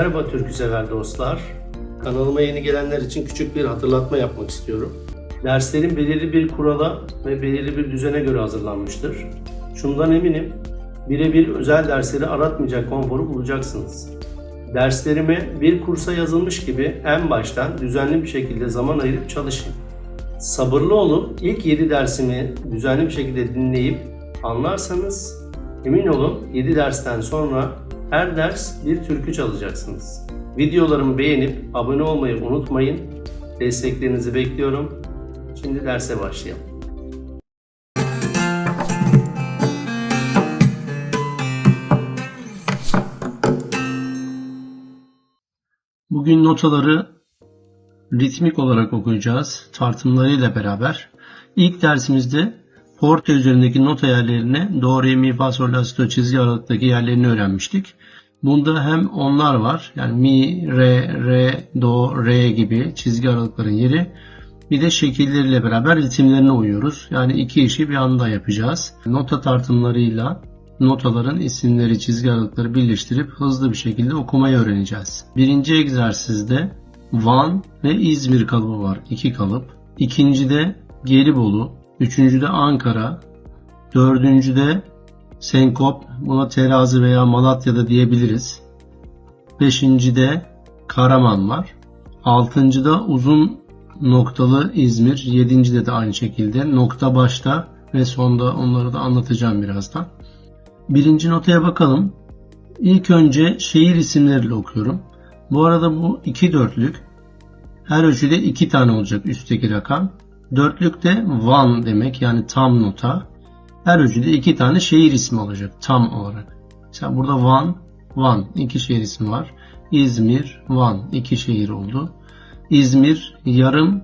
Merhaba türkü sever dostlar. Kanalıma yeni gelenler için küçük bir hatırlatma yapmak istiyorum. Derslerim belirli bir kurala ve belirli bir düzene göre hazırlanmıştır. Şundan eminim, birebir özel dersleri aratmayacak konforu bulacaksınız. Derslerime bir kursa yazılmış gibi en baştan düzenli bir şekilde zaman ayırıp çalışın. Sabırlı olun, ilk 7 dersimi düzenli bir şekilde dinleyip anlarsanız emin olun 7 dersten sonra her ders bir türkü çalacaksınız. Videolarımı beğenip abone olmayı unutmayın. Desteklerinizi bekliyorum. Şimdi derse başlayalım. Bugün notaları ritmik olarak okuyacağız tartımlarıyla beraber. İlk dersimizde porta üzerindeki nota yerlerine do, re, mi, fa, sol, la, si, do çizgi aralıktaki yerlerini öğrenmiştik. Bunda hem onlar var. Yani mi, re, re, do, re gibi çizgi aralıkların yeri. Bir de şekilleriyle beraber ritimlerine uyuyoruz. Yani iki işi bir anda yapacağız. Nota tartımlarıyla notaların isimleri, çizgi aralıkları birleştirip hızlı bir şekilde okumayı öğreneceğiz. Birinci egzersizde Van ve İzmir kalıbı var. iki kalıp. İkincide Gelibolu. Üçüncüde Ankara. Dördüncüde Senkop. Buna terazi veya Malatya'da diyebiliriz. Beşincide Karaman var. Altıncıda uzun noktalı İzmir. Yedincide de aynı şekilde. Nokta başta ve sonda onları da anlatacağım birazdan. Birinci notaya bakalım. İlk önce şehir isimleriyle okuyorum. Bu arada bu iki dörtlük. Her ölçüde iki tane olacak üstteki rakam. Dörtlük de Van demek yani tam nota. Her ölçüde iki tane şehir ismi olacak tam olarak. Mesela burada Van, Van iki şehir ismi var. İzmir, Van iki şehir oldu. İzmir yarım,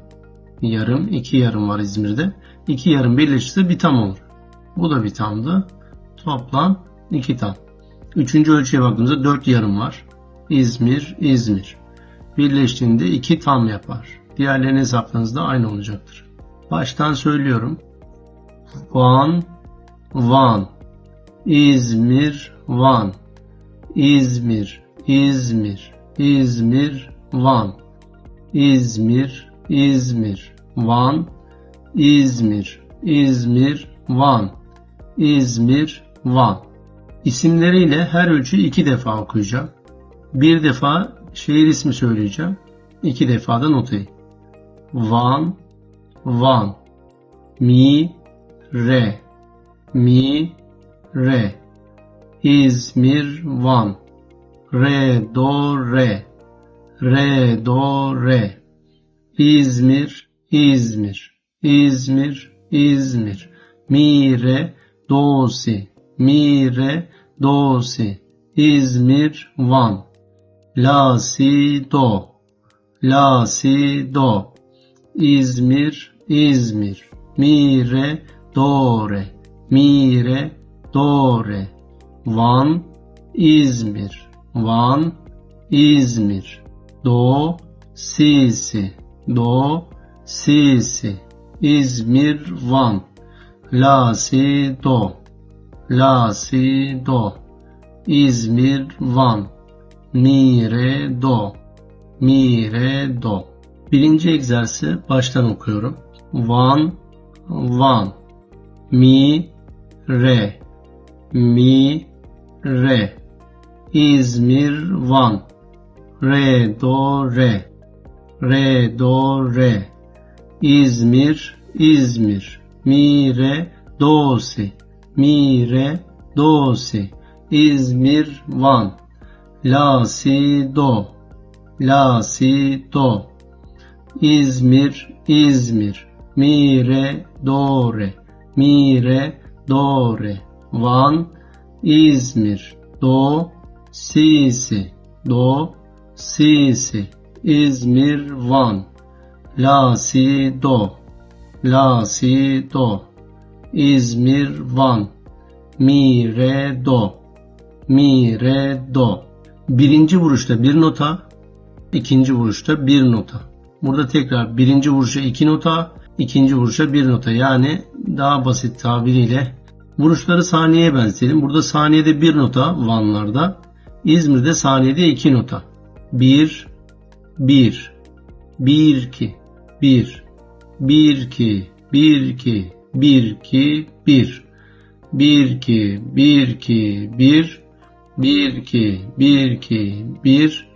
yarım iki yarım var İzmir'de. İki yarım birleşirse bir tam olur. Bu da bir tamdı. Toplam iki tam. Üçüncü ölçüye baktığımızda dört yarım var. İzmir, İzmir. Birleştiğinde iki tam yapar. Diğerlerini hesapladığınızda aynı olacaktır. Baştan söylüyorum. Van, Van. İzmir, Van. İzmir, İzmir, İzmir, Van. İzmir, İzmir, Van. İzmir, İzmir, Van. İzmir, Van. İsimleriyle her ölçü iki defa okuyacağım. Bir defa şehir ismi söyleyeceğim. İki defa da notayı. Van, Van. Mi, Re. Mi, Re. İzmir, Van. Re, do, re. Re, do, re. İzmir, İzmir. İzmir, İzmir. Mi, re, do, si. Mi, re, do, si. İzmir, Van. La, si, do. La, si, do. İzmir, İzmir. Mi, re, do, re. Van, İzmir. Van, İzmir. Do, si, si. Do, si, si. İzmir, Van. La, si, do. La, si, do. İzmir, Van. Mi, re, do. Mi, re, do. Birinci egzersizi baştan okuyorum. Van, Van. Mi, re. Mi, re. İzmir, Van. Re, do, re. Re, do, re. İzmir, İzmir. Mi, re, do, si. Mi, re, do, si. İzmir, Van. La, si, do. La, si, do. İzmir, İzmir. Mi, re, do, re. Mi, re, do, re. Van, İzmir. Do, si, si. Do, si, si. İzmir, Van. La, si, do. La, si, do. İzmir, Van. Mi, re, do. Mi, re, do. Birinci vuruşta bir nota, ikinci vuruşta bir nota. Burada tekrar birinci vuruşa iki nota, ikinci vuruşa bir nota. Yani daha basit tabiriyle vuruşları saniyeye benzetelim. Burada saniyede bir nota Vanlarda, İzmir'de saniyede iki nota. 1 1 1 2 1 1 2 1 2 1 2 1 1 2 1 2 1 1 2 1 2 1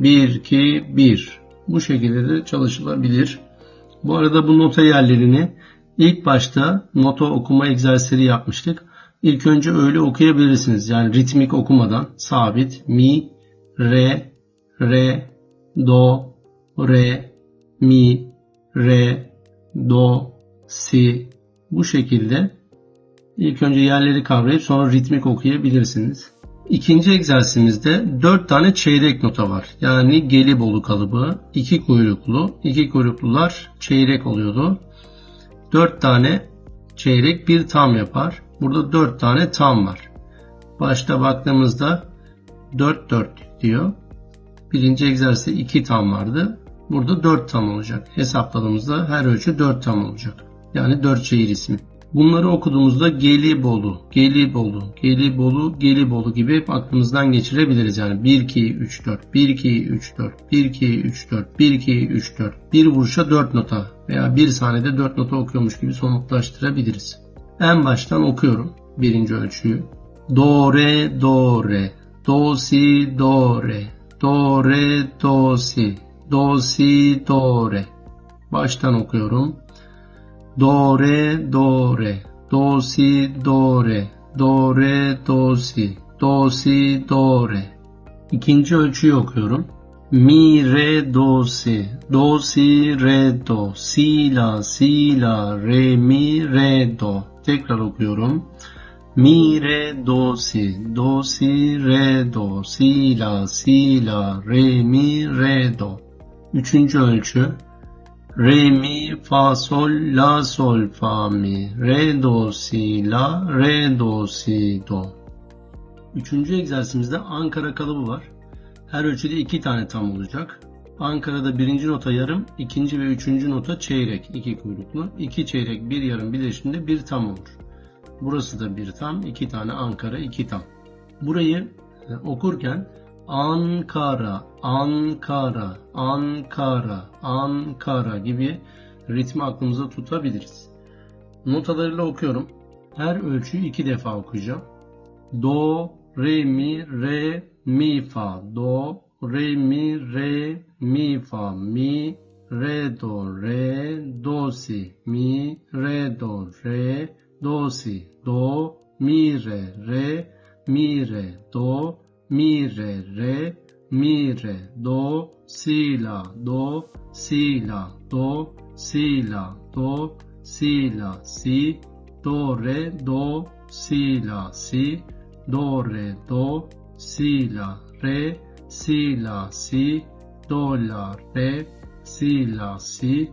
1 2 1 bu şekilde de çalışılabilir. Bu arada bu nota yerlerini ilk başta nota okuma egzersizleri yapmıştık. İlk önce öyle okuyabilirsiniz. Yani ritmik okumadan sabit mi, re, re, do, re, mi, re, do, si bu şekilde ilk önce yerleri kavrayıp sonra ritmik okuyabilirsiniz. İkinci egzersizimizde 4 tane çeyrek nota var. Yani Gelibolu kalıbı, iki kuyruklu, iki kuyruklular çeyrek oluyordu. 4 tane çeyrek bir tam yapar. Burada 4 tane tam var. Başta baktığımızda 4 4 diyor. Birinci egzersizde 2 tam vardı. Burada 4 tam olacak. Hesapladığımızda her ölçü 4 tam olacak. Yani 4 şehir ismi. Bunları okuduğumuzda Gelibolu, Gelibolu, Gelibolu, Gelibolu gibi hep aklımızdan geçirebiliriz. Yani 1, 2, 3, 4, 1, 2, 3, 4, 1, 2, 3, 4, 1, 2, 3, 4. Bir vuruşa 4 nota veya bir saniyede 4 nota okuyormuş gibi somutlaştırabiliriz. En baştan okuyorum birinci ölçüyü. Do, re, do, re, do, si, do, re, do, re, do, si, do, si, do, re. Baştan okuyorum. Do, re, do, re, do, si, do, re, do, re, do, si, do, si, do, re. İkinci ölçüyü okuyorum. Mi, re, do, si, do, si, re, do, si, la, si, la, re, mi, re, do. Tekrar okuyorum. Mi, re, do, si, do, si, re, do, si, la, si, la, re, mi, re, do. Üçüncü ölçü. Re, mi, fa, sol, la, sol, fa, mi, re, do, si, la, re, do, si, do. Üçüncü egzersizimizde Ankara kalıbı var. Her ölçüde iki tane tam olacak. Ankara'da birinci nota yarım, ikinci ve üçüncü nota çeyrek, iki kuyruklu. İki çeyrek, bir yarım birleşiminde bir tam olur. Burası da bir tam, iki tane Ankara, iki tam. Burayı e, okurken Ankara, Ankara, Ankara, Ankara gibi ritmi aklımıza tutabiliriz. Notalarıyla okuyorum. Her ölçüyü iki defa okuyacağım. Do, re, mi, re, mi, fa. Do, re, mi, re, mi, fa. Mi, re, do, re, do, si. Mi, re, do, re, do, si. Do, mi, re, re, mi, re, do, mi, re, re, mi, re, do, si, la, do, si, la, do, si, la, do, si, la, si, do, re, do, si, la, si, do, re, do, si, la, re, si, la, si, do, la, re, si, la, si,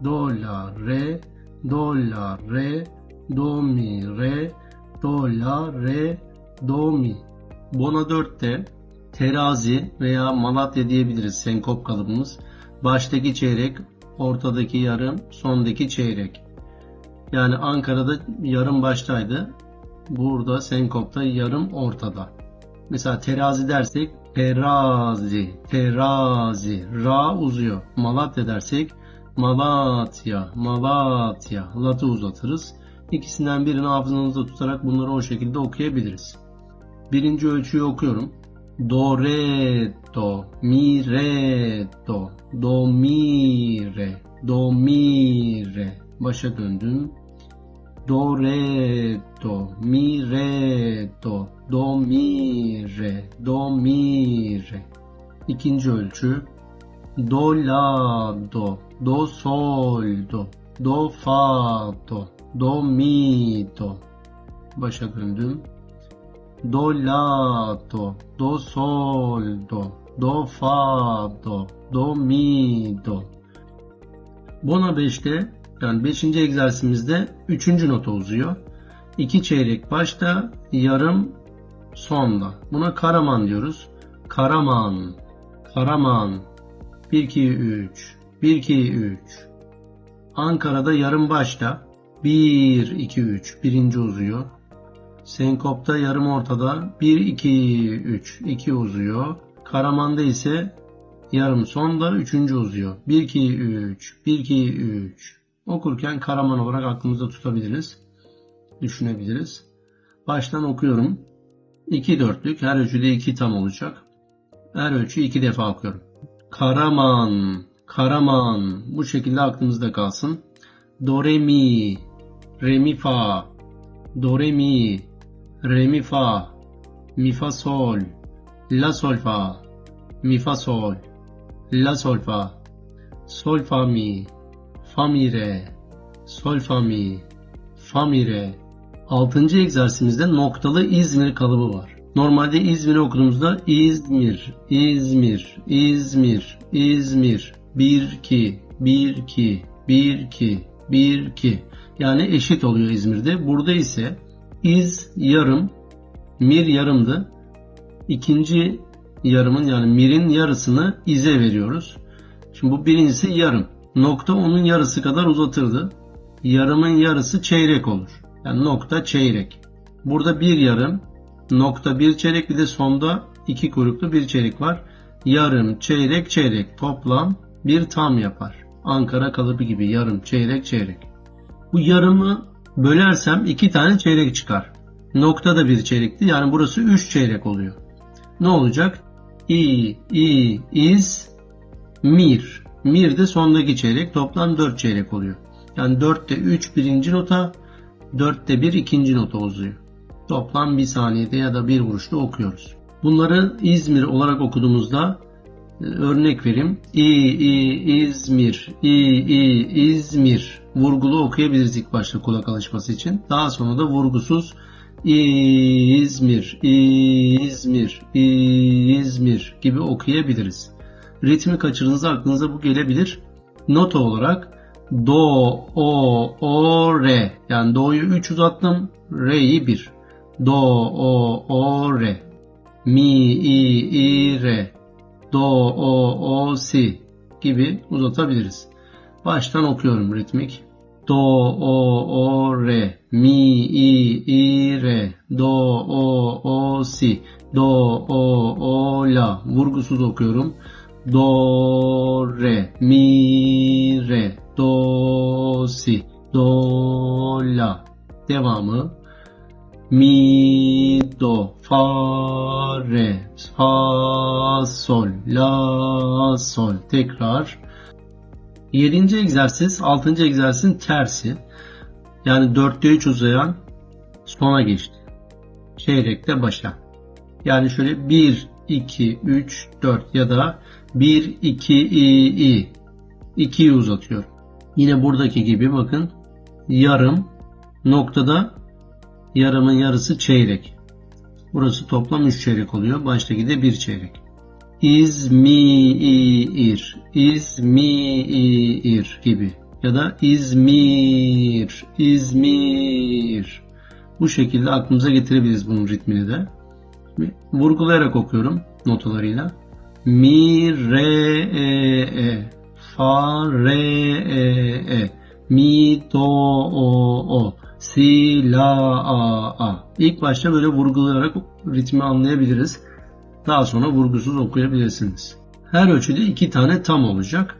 do, la, re, do, la, re, do, mi, re, do, la, re, do, mi. Bona 4'te terazi veya Malatya diyebiliriz senkop kalıbımız. Baştaki çeyrek, ortadaki yarım, sondaki çeyrek. Yani Ankara'da yarım baştaydı. Burada senkopta yarım ortada. Mesela terazi dersek terazi, terazi, ra uzuyor. Malatya dersek Malatya, Malatya, latı uzatırız. İkisinden birini hafızanızda tutarak bunları o şekilde okuyabiliriz. Birinci ölçüyü okuyorum. Do, re, do, mi, re, do, do, mi, re, do, mi, re. Başa döndüm. Do, re, do, mi, re, do, do, mi, re, do, mi, re. İkinci ölçü. Do, la, do, do, sol, do, do, fa, do, do, mi, do. Başa döndüm. Do, la, do, do, sol, do, do, fa, do, do, mi, do. Bona 5'te yani 5. egzersizimizde 3. nota uzuyor. 2 çeyrek başta, yarım sonda. Buna Karaman diyoruz. Karaman, Karaman. 1 2 3. 1 2 3. Ankara'da yarım başta 1 2 3 birinci uzuyor. Senkop'ta yarım ortada 1 2 3 2 uzuyor. Karaman'da ise yarım sonda, üçüncü uzuyor. 1 2 3 1 2 3. Okurken Karaman olarak aklımızda tutabiliriz. Düşünebiliriz. Baştan okuyorum. 2 dörtlük. Her ölçüde 2 tam olacak. Her ölçü 2 defa okuyorum. Karaman, Karaman. Bu şekilde aklımızda kalsın. Do re mi, re mi fa, do re mi, re mi fa, mi fa sol, la sol fa, mi fa sol, la sol fa, sol fa mi, fa mi re, sol fa mi, fa mi re. Altıncı egzersimizde noktalı İzmir kalıbı var. Normalde İzmir'i okuduğumuzda İzmir, İzmir, İzmir, İzmir, 1 2 1 2 1 2 1 2 yani eşit oluyor İzmir'de. Burada ise iz yarım, mir yarımdı. İkinci yarımın yani mirin yarısını ize veriyoruz. Şimdi bu birincisi yarım. Nokta onun yarısı kadar uzatırdı. Yarımın yarısı çeyrek olur. Yani nokta çeyrek. Burada bir yarım, nokta bir çeyrek bir de sonda iki kuyruklu bir çeyrek var. Yarım, çeyrek, çeyrek toplam bir tam yapar. Ankara kalıbı gibi yarım, çeyrek, çeyrek. Bu yarımı bölersem iki tane çeyrek çıkar. Nokta da bir çeyrekti. Yani burası üç çeyrek oluyor. Ne olacak? İ, i, iz, mir. Mir de sondaki çeyrek. Toplam dört çeyrek oluyor. Yani 4'te 3 birinci nota, 4'te 1 ikinci nota uzuyor. Toplam bir saniyede ya da bir vuruşta okuyoruz. Bunları İzmir olarak okuduğumuzda örnek vereyim. İ, İ, İzmir, İ, İ, İzmir. Vurgulu okuyabiliriz ilk başta kulak alışması için. Daha sonra da vurgusuz İzmir, İzmir, İzmir gibi okuyabiliriz. Ritmi kaçırdığınızda aklınıza bu gelebilir. Nota olarak Do, O, O, Re. Yani Do'yu 3 uzattım. Re'yi 1. Do, O, O, Re. Mi, I, I, Re. Do, O, O, Si gibi uzatabiliriz. Baştan okuyorum ritmik. Do, O, O, Re. Mi, I, I, Re. Do, O, O, Si. Do, O, O, La. Vurgusuz okuyorum. Do, Re. Mi, Re. Do, Si. Do, La. Devamı. Mi, Do, Fa, Re. Fa, Sol. La, Sol. Tekrar. Yedinci egzersiz, altıncı egzersizin tersi. Yani dörtte üç uzayan sona geçti. Çeyrekte başa. Yani şöyle 1, 2, 3, 4 ya da 1, 2, i, i. 2'yi uzatıyorum. Yine buradaki gibi bakın yarım noktada yarımın yarısı çeyrek. Burası toplam 3 çeyrek oluyor. Baştaki de 1 çeyrek. İzmir, İzmir gibi ya da İzmir, İzmir. Bu şekilde aklımıza getirebiliriz bunun ritmini de. Vurgulayarak okuyorum notalarıyla. Mi, re, e, e. Fa, re, e, e. Mi, do, o, o. Si, la, a, a. İlk başta böyle vurgulayarak ritmi anlayabiliriz. Daha sonra vurgusuz okuyabilirsiniz. Her ölçüde iki tane tam olacak.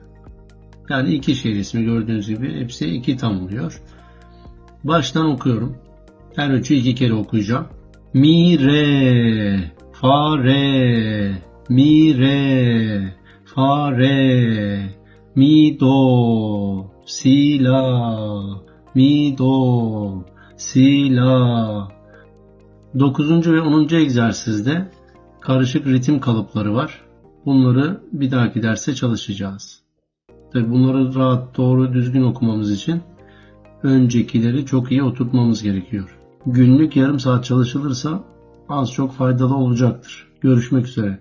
Yani iki şehir ismi gördüğünüz gibi hepsi iki tam oluyor. Baştan okuyorum. Her ölçü iki kere okuyacağım. Mi re fa re mi re fa re mi do si la mi do si la 9. ve 10. egzersizde karışık ritim kalıpları var. Bunları bir dahaki derste çalışacağız. Tabi bunları rahat, doğru, düzgün okumamız için öncekileri çok iyi oturtmamız gerekiyor. Günlük yarım saat çalışılırsa az çok faydalı olacaktır. Görüşmek üzere.